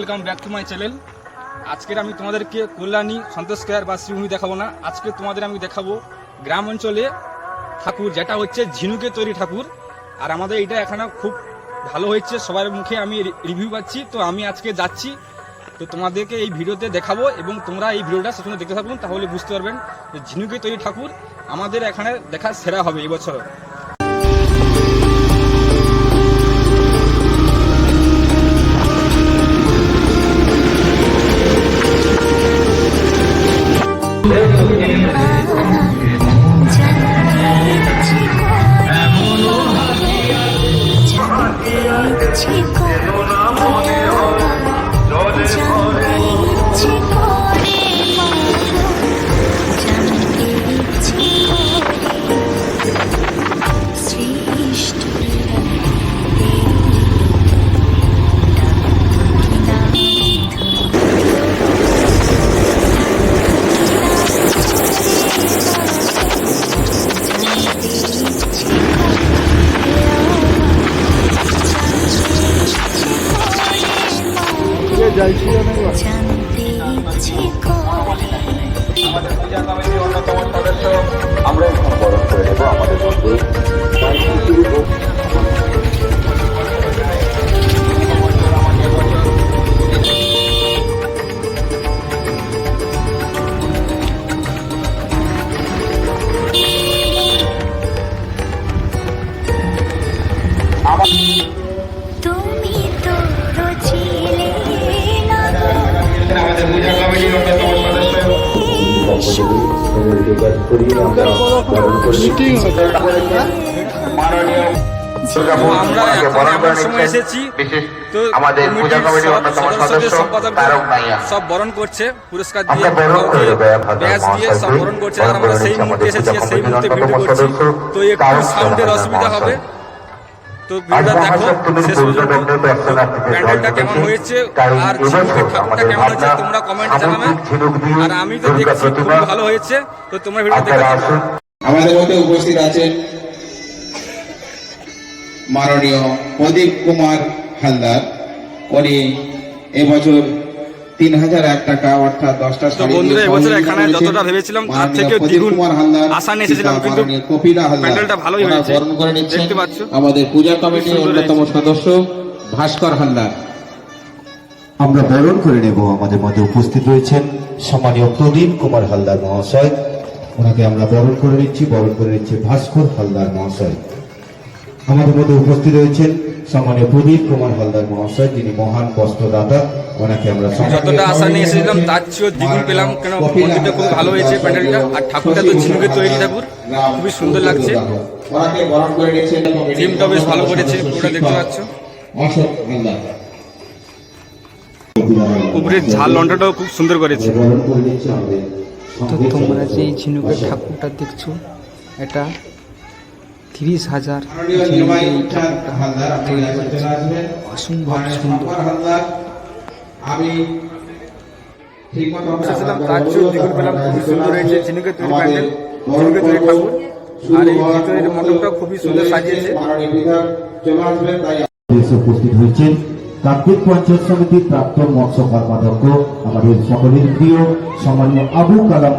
Welcome back to my channel আজকের আমি তোমাদেরকে কল্যাণী, সন্তোষ কেয়ার বা শ্রীভূমি দেখাবো না। আজকে তোমাদের আমি দেখাবো গ্রাম অঞ্চলে ঠাকুর, যেটা হচ্ছে ঝিনুকে তৈরি ঠাকুর। আর আমাদের এটা এখানে খুব ভালো হয়েছে, সবার মুখে আমি রিভিউ পাচ্ছি। তো আমি আজকে যাচ্ছি, তো তোমাদেরকে এই ভিডিওতে দেখাবো এবং তোমরা এই ভিডিওটা সেখানে দেখতে থাকুন, তাহলে বুঝতে পারবেন যে ঝিনুকে তৈরি ঠাকুর আমাদের এখানে দেখা সেরা হবে এই cheap. জানতে ইচ্ছে করে। আমাদের পূজা কমিটির অন্যতম সদস্য। আমরা সম্পর্ক করে আমাদের পূজা কমিটির অন্যতম সদস্য তারক সব বরণ করছে পুরস্কার দিয়ে সেই মুহূর্তে তো একটু সাউন্ডের অসুবিধা হবে তো ভিডিওটা দেখো শেষ পর্যন্ত প্যান্ডেলটা কেমন হয়েছে? আর ঝিনুকের ঠাকুরটা কেমন হয়েছে তোমরা কমেন্ট জানাবে। আর আমি তো দেখছি খুব ভালো হয়েছে তো তোমরা ভিডিও দেখে। আমাদের মধ্যে উপস্থিত আছেন মাননীয় প্রদীপ কুমার হালদার। উনি এবছর তিন হাজার এক টাকা অর্থাৎ দশটা তো বন্ধুরা এবছর এখানে যতটা ভেবেছিলাম তার থেকেও দ্বিগুণ আশা নিয়ে এসেছিলাম কিন্তু প্যান্ডেলটা ভালোই হয়েছে। বরণ করে নিচ্ছেন আমাদের পূজা কমিটির অন্যতম সদস্য ভাস্কর হালদার। আমরা বরণ করে নেব আমাদের মধ্যে উপস্থিত রয়েছেন সম্মানীয় প্রদীপ কুমার হালদার মহাশয়। ওনাকে আমরা বরণ করে নিচ্ছি বরণ করে নিচ্ছি ভাস্কর হালদার মহাশয়। আমাদের মধ্যে উপস্থিত রয়েছেন সম্মানীয় প্রদীপ কুমার হালদার মহাশয় যিনি মহান বস্ত্রদাতা। ওনাকে আমরা যতটা আশা নিয়ে এসেছিলাম তার চেয়েও দ্বিগুণ পেলাম কেন মন্দিরটা খুব ভালো হয়েছে প্যান্ডেলটা আর ঠাকুরটা তো ঝিনুকের তৈরি ঠাকুর খুবই সুন্দর লাগছে। থিমটা বেশ ভালো করেছে পুরোটা দেখতে পাচ্ছ। উপরের ঝাল লন্ডাটাও খুব সুন্দর করেছে। তো তোমরা যে ঝিনুকের ঠাকুরটা দেখছ এটা চলে আসবেন। অসম্ভব সুন্দর। আমি ঠিক মতো এসেছিলাম তার চেয়েও দ্বিগুণ পেলাম খুবই সুন্দর হয়েছে ঝিনুকের তৈরি প্যান্ডেল ঝিনুকের তৈরি ঠাকুর। আর এই ভিতরের মণ্ডপটা খুবই সুন্দর সাজিয়েছে। মাননীয় বিধায়ক চলে আসবেন তাই এসে উপস্থিত হয়েছেন কার্তিক পঞ্চায়েত সমিতির প্রাক্তন মৎস্য কর্মাধ্যক্ষ আমাদের সকলের প্রিয় সম্মানীয় আবু কালাম